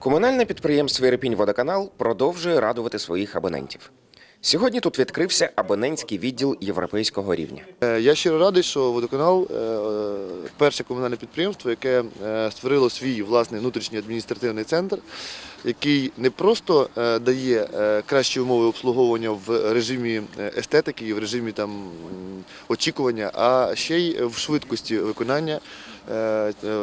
Комунальне підприємство «Ірпінь-Водоканал» продовжує радувати своїх абонентів. Сьогодні тут відкрився абонентський відділ європейського рівня. Е, Я щиро радий, що водоканал е, е, перше комунальне підприємство, яке створило свій власний внутрішній адміністративний центр, який не просто дає кращі умови обслуговування в режимі естетики і в режимі там очікування, а ще й в швидкості виконання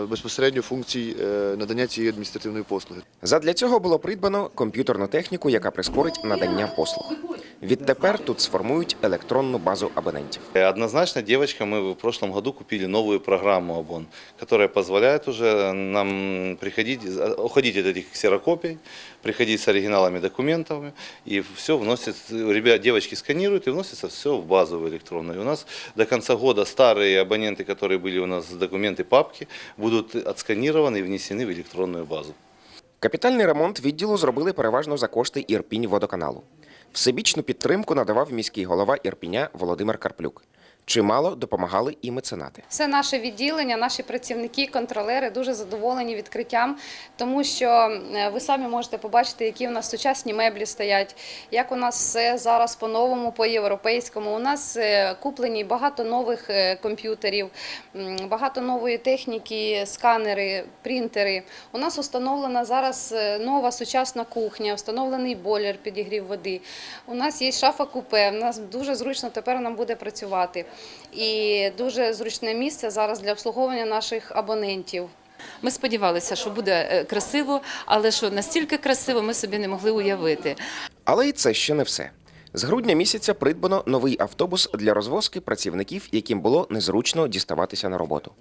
безпосередньо функцій е, надання цієї адміністративної послуги. Задля цього було придбано комп'ютерну техніку, яка прискорить надання послуг. Відтепер тут сформують електронну базу абонентів. Однозначно, девочка, мы в прошлом году купили новую программу ОБОН, которая позволяет уже нам приходить, уходить от этих ксерокопий, приходить с оригиналами документов, и все вносит, ребят, девочки сканируют, и вносится все в базу в электронную. У нас до конца года старые абоненты, которые были у нас документы папки, будут отсканированы и внесены в электронную базу. Капітальний ремонт відділу зробили переважно за кошти Ірпінь-Водоканалу. Всебічну підтримку надавав міський голова Ірпіня Володимир Карплюк. Чимало допомагали і меценати. Все наше відділення, наші працівники, контролери дуже задоволені відкриттям, тому що е, ви самі можете побачити, які у нас сучасні меблі стоять, як у нас все зараз по-новому, по-європейському. У нас е, куплені багато нових е, комп'ютерів, багато нової техніки, сканери, принтери. У нас установлена зараз нова сучасна кухня, встановлений бойлер підігрів води. У нас є шафа купе. У нас дуже зручно тепер нам буде працювати. І дуже зручне місце зараз для обслуговування наших абонентів. Ми сподівалися, що буде е, красиво, але що настільки красиво ми собі не могли уявити. Але і це ще не все. З грудня місяця придбано новий автобус для розвозки працівників, яким було незручно діставатися на роботу.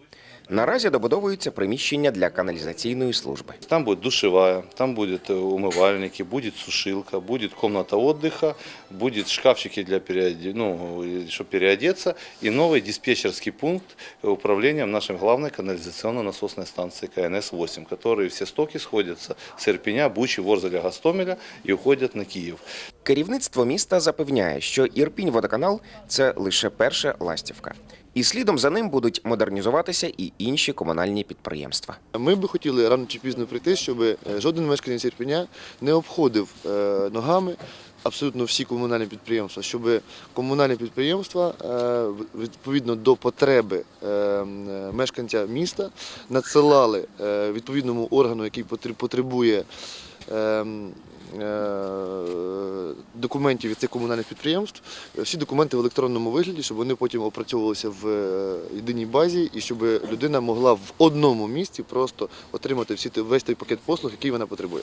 Наразі добудовуються приміщення для каналізаційної служби. Там будет душевая, там будет э, умывальники, будет сушилка, будет комната отдыха, будет шкафчики для переоде... ну, чтобы переодеться и новый диспетчерский пункт управления нашей главной канализационно-насосной станции КНС-8, которые все стоки сходятся с Ирпеня, Бучи, Ворзеля, Гастомеля и уходят на Киев. Керівництво міста запевняє, що Ірпінь-Водоканал – це лише перша ластівка. І слідом за ним будуть модернізуватися і інші комунальні підприємства. Ми би хотіли рано чи пізно прийти, щоб е, жоден мешканець Ірпеня не обходив е, ногами абсолютно всі комунальні підприємства, щоб комунальні підприємства е, відповідно до потреби мешканця міста надсилали відповідному органу, який потребує. Документів від цих комунальних підприємств, е, всі документи в електронному вигляді, щоб вони потім опрацьовувалися в е, єдиній базі, і щоб людина могла в одному місці просто отримати всі весь той пакет послуг, який вона потребує.